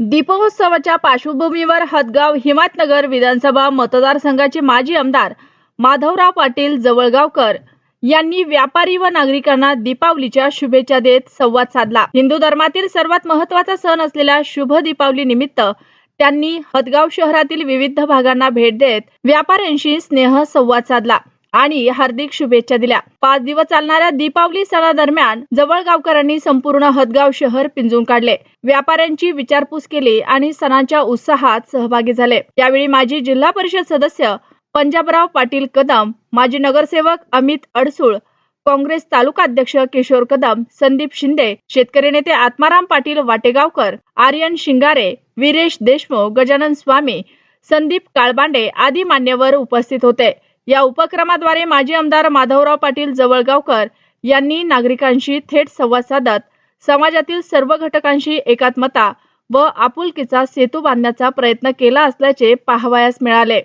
दीपोत्सवाच्या पार्श्वभूमीवर हदगाव हिमातनगर विधानसभा मतदारसंघाचे माजी आमदार माधवराव पाटील जवळगावकर यांनी व्यापारी व नागरिकांना दीपावलीच्या शुभेच्छा देत संवाद साधला. हिंदू धर्मातील सर्वात महत्त्वाचा सण असलेल्या शुभ दीपावली निमित्त त्यांनी हदगाव शहरातील विविध भागांना भेट देत व्यापाऱ्यांशी स्नेह संवाद साधला. आणि हार्दिक शुभेच्छा दिल्या. पाच दिवस चालणाऱ्या दीपावली सणादरम्यान जवळगावकरांनी संपूर्ण हदगाव शहर पिंजून काढले. व्यापाऱ्यांची विचारपूस केली आणि सणांच्या उत्साहात सहभागी झाले. यावेळी माजी जिल्हा परिषद सदस्य पंजाबराव पाटील कदम माजी नगरसेवक अमित अडसूळ काँग्रेस तालुका अध्यक्ष किशोर कदम संदीप शिंदे शेतकरी नेते आत्माराम पाटील वाटेगावकर आर्यन शिंगारे वीरेश देशमुख गजानन स्वामी संदीप काळबांडे आदी मान्यवर उपस्थित होते. या उपक्रमाद्वारे माजी आमदार माधवराव पाटील जवळगावकर यांनी नागरिकांशी थेट संवाद साधत समाजातील सर्व घटकांशी एकात्मता व आपुलकीचा सेतू बांधण्याचा प्रयत्न केला असल्याचे पाहावयास मिळाले.